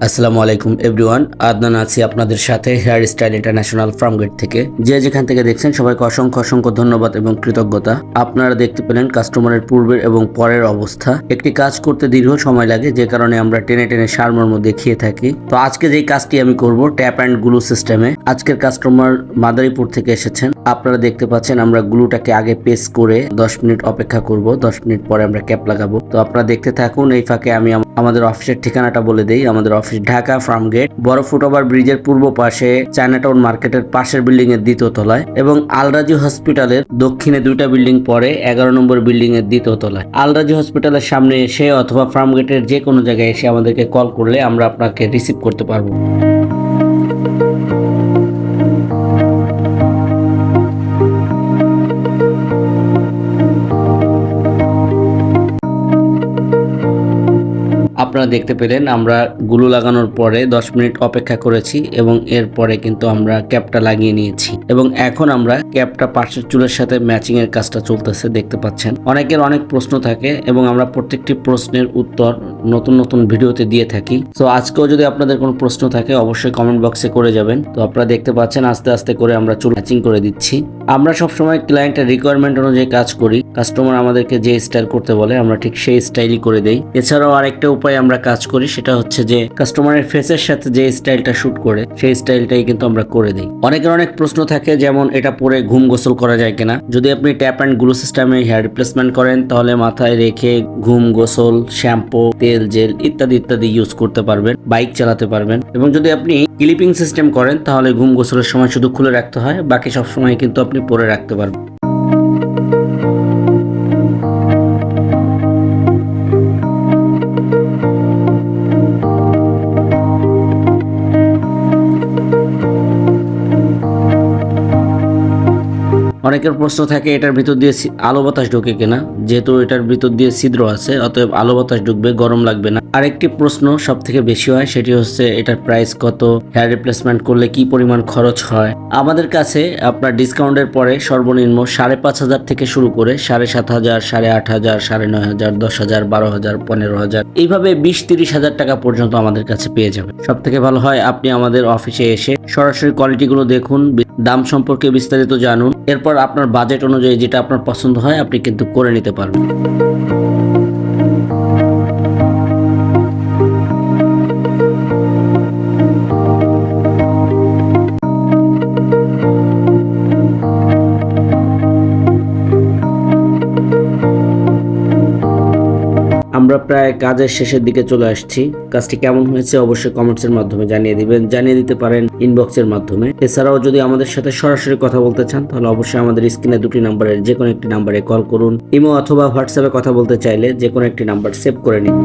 আসসালামু আলাইকুম, এভরিওয়ান। আদনান আছি আপনাদের সাথে hair style international Farmgate থেকে। যে যেখান থেকে দেখছেন, সবাইকে অসংখ্য অসংখ্য ধন্যবাদ এবং কৃতজ্ঞতা। আপনারা দেখতে পেলেন কাস্টমারের পূর্বের এবং পরের অবস্থা। একটি কাজ করতে দীর্ঘ সময় লাগে, যে কারণে আমরা টেনে টেনে সারমর্ম দেখিয়ে থাকি। তো আজকে যেই কাজটি আমি করব, ট্যাপ অ্যান্ড গ্লু সিস্টেমে। আজকের কাস্টমার মাদারীপুর থেকে এসেছেন। আপনারা দেখতে পাচ্ছেন, আমরা গ্লুটাকে আগে পেস করে 10 মিনিট অপেক্ষা করব। 10 মিনিট পরে আমরা ক্যাপ লাগাবো। তো আপনারা দেখতে থাকুন, এই ফাঁকে আম- আমাদের অফিসের ঠিকানাটা বলে দেই। আমাদের অফিস ঢাকা ফার্ম গেট, বড় ফুটওভার ব্রিজের পূর্ব পাশে চায়নাটাউন মার্কেটের পাশের বিল্ডিং এর দ্বিতীয় তলায় এবং আলরাজি হসপিটালের দক্ষিণে দুইটা বিল্ডিং পরে এগারো নম্বর বিল্ডিং এর দ্বিতীয় তলায়। আলরাজি হসপিটালের সামনে এসে অথবা ফার্ম গেটের যে কোনো জায়গায় এসে আমাদেরকে কল করলে আমরা আপনাকে রিসিভ করতে পারব। আপনারা দেখতে পেলেন, আমরা গুলো লাগানোর পরে 10 মিনিট অপেক্ষা করেছি এবং এরপরে কিন্তু আমরা ক্যাপটা লাগিয়ে নিয়েছি। এবং এখন আমরা ক্যাপটা পাশের চুলের সাথে ম্যাচিং এর কাজটা চলতেছে, দেখতে পাচ্ছেন। অনেকের অনেক প্রশ্ন থাকে এবং আমরা প্রত্যেকটি প্রশ্নের উত্তর নতুন নতুন ভিডিওতে দিয়ে থাকি। তো আজকেও যদি আপনাদের কোনো প্রশ্ন থাকে, অবশ্যই কমেন্ট বক্সে করে যাবেন। তো আপনারা দেখতে পাচ্ছেন, আস্তে আস্তে করে আমরা চুল ম্যাচিং করে দিচ্ছি। আমরা সবসময় ক্লায়েন্টের রিকোয়ারমেন্ট অনুযায়ী কাজ করি। কাস্টমার আমাদেরকে যে স্টাইল করতে বলে, আমরা ঠিক সেই স্টাইলই করে দেই। এছাড়াও আরেকটা উপায় আমরা কাজ করি সেটা হচ্ছে যে কাস্টমারের ফেসের সাথে যে স্টাইলটা শুট করে, সেই স্টাইলটাই কিন্তু আমরা করে দিই। অনেকের অনেক প্রশ্ন থাকে যেমন, এটা পরে ঘুম গোসল করা যায় কিনা? যদি আপনি ট্যাপ অ্যান্ড গ্লু সিস্টেমে হেয়ার রিপ্লেসমেন্ট করেন, তাহলে মাথায় রেখে ঘুম গোসল শ্যাম্পু তেল জেল ইত্যাদি ইত্যাদি ইউজ করতে পারবেন বাইক চালাতে পারবেন। এবং যদি আপনি ক্লিপিং সিস্টেম করেন, তাহলে ঘুম গোসলের সময় শুধু খুলে রাখতে হয়, বাকি সব সময় কিন্তু আপনি পরে রাখতে পারবেন। অনেকের প্রশ্ন থাকে, এটার ভিতর দিয়ে আলো বাতাস ঢোকে কিনা? যেহেতু এটার ভিতর দিয়ে ছিদ্র আছে, অতএব আলো বাতাস ঢুকবে, গরম লাগবে না। আরেকটি প্রশ্ন সব থেকে বেশি হয়, সেটি হচ্ছে এটার প্রাইস কত হেয়ার রিপ্লেসমেন্ট করলে কি পরিমাণ খরচ হয়? আমাদের কাছে আপনার ডিসকাউন্টের পরে সর্বনিম্ন সাড়ে পাঁচ হাজার থেকে শুরু করে সাড়ে সাত হাজার, সাড়ে আট হাজার, সাড়ে নয় হাজার, দশ হাজার, বারো হাজার, পনেরো হাজার, এইভাবে বিশ তিরিশ হাজার টাকা পর্যন্ত আমাদের কাছে পেয়ে যাবেন। সব থেকে ভালো হয় আপনি আমাদের অফিসে এসে সরাসরি কোয়ালিটিগুলো দেখুন, দাম সম্পর্কে বিস্তারিত জানুন। এরপর আপনার বাজেট অনুযায়ী যেটা আপনার পছন্দ হয় আপনি কিন্তু করে নিতে পারবেন। আমরা প্রায় কাজের শেষের দিকে চলে আসছি। কাজটি কেমন হয়েছে অবশ্যই কমেন্টস এর মাধ্যমে জানিয়ে দিবেন। জানিয়ে দিতে পারেন ইনবক্সের মাধ্যমে। এছাড়াও যদি আমাদের সাথে সরাসরি কথা বলতে চান, তাহলে অবশ্যই আমাদের স্ক্রিনে দুটি নাম্বারের যে কোনো একটি নাম্বারে কল করুন। ইমো অথবা হোয়াটসঅ্যাপে কথা বলতে চাইলে যে কোনো একটি নাম্বার সেভ করে নিন।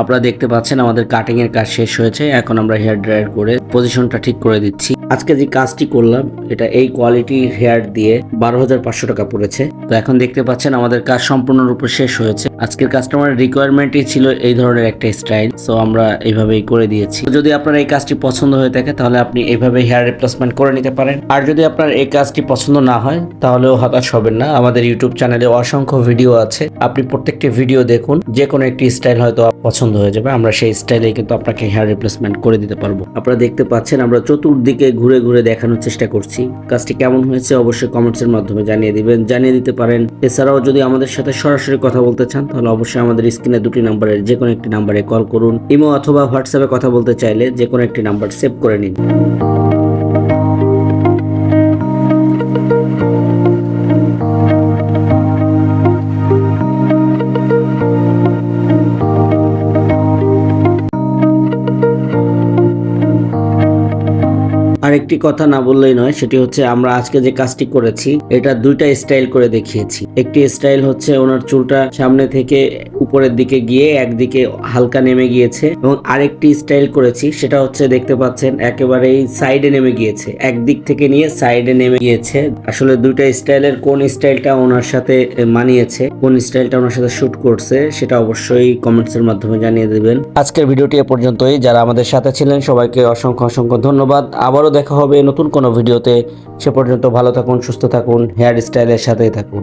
আপনারা দেখতে পাচ্ছেন আমাদের কাটিং এর কাজ শেষ হয়েছে। এখন আমরা হেয়ার ড্রায়ার করে পজিশনটা ঠিক করে দিচ্ছি। আজকে যে কাজটি করলাম, এটা এই কোয়ালিটির হেয়ার দিয়ে বারো হাজার পাঁচশো টাকা পড়েছে। তো এখন দেখতে পাচ্ছেন আমাদের কাজ সম্পূর্ণরূপে শেষ হয়েছে। আজকের কাস্টমারের রিকোয়ারমেন্টই ছিল এই ধরনের একটা স্টাইল সো আমরা এইভাবেই করে দিয়েছি। যদি আপনার এই কাজটি পছন্দ হয়ে থাকে, তাহলে আপনি এইভাবে হেয়ার রিপ্লেসমেন্ট করে নিতে পারেন। আর যদি আপনার এই কাজটি পছন্দ না হয়, তাহলেও হতাশ হবেন না। আমাদের ইউটিউব চ্যানেলে অসংখ্য ভিডিও আছে। আপনি প্রত্যেকটি ভিডিও দেখুন যে কোনো একটি স্টাইল হয়তো পছন্দ হয়ে যাবে, আমরা সেই স্টাইলে কিন্তু আপনাকে হেয়ার রিপ্লেসমেন্ট করে দিতে পারব। আপনারা দেখতে পাচ্ছেন, আমরা চতুর্দিকে ঘুরে ঘুরে দেখানোর চেষ্টা করছি। কাজটি কেমন হয়েছে অবশ্যই কমেন্টস এর মাধ্যমে জানিয়ে দিবেন। জানিয়ে দিতে পারেন, এছাড়াও যদি আমাদের সাথে সরাসরি কথা বলতে চান, তাহলে অবশ্যই আমাদের স্ক্রিনে দুটি নাম্বারের যে কোনো একটি নাম্বারে কল করুন, ইমো অথবা হোয়াটসঅ্যাপে কথা বলতে চাইলে যে কোনো একটি নাম্বার সেভ করে নিন। আরেকটি কথা না বললেই নয়, সেটি হচ্ছে আমরা আজকে যে কাজটি করেছি, এটা দুইটা স্টাইল করে দেখিয়েছি। একটি স্টাইল হচ্ছে ওনার চুলটা সামনে থেকে উপরের দিকে গিয়ে একদিকে হালকা নেমে গিয়েছে এবং আরেকটি স্টাইল করেছি, সেটা হচ্ছে দেখতে পাচ্ছেন একেবারেই সাইডে নেমে গিয়েছে, একদিক থেকে নিয়ে সাইডে নেমে গিয়েছে। আসলে দুইটা স্টাইলের কোন স্টাইলটা ওনার সাথে মানিয়েছে, কোন স্টাইলটা ওনার সাথে শুট করছে, সেটা অবশ্যই কমেন্টস এর মাধ্যমে জানিয়ে দেবেন। আজকের ভিডিওটি এ পর্যন্তই, যারা আমাদের সাথে ছিলেন সবাইকে অসংখ্য অসংখ্য ধন্যবাদ। আবারও দেখা দেখা হবে নতুন কোনো ভিডিওতে। সে পর্যন্ত ভালো থাকুন, সুস্থ থাকুন হেয়ার স্টাইলের সাথেই থাকুন।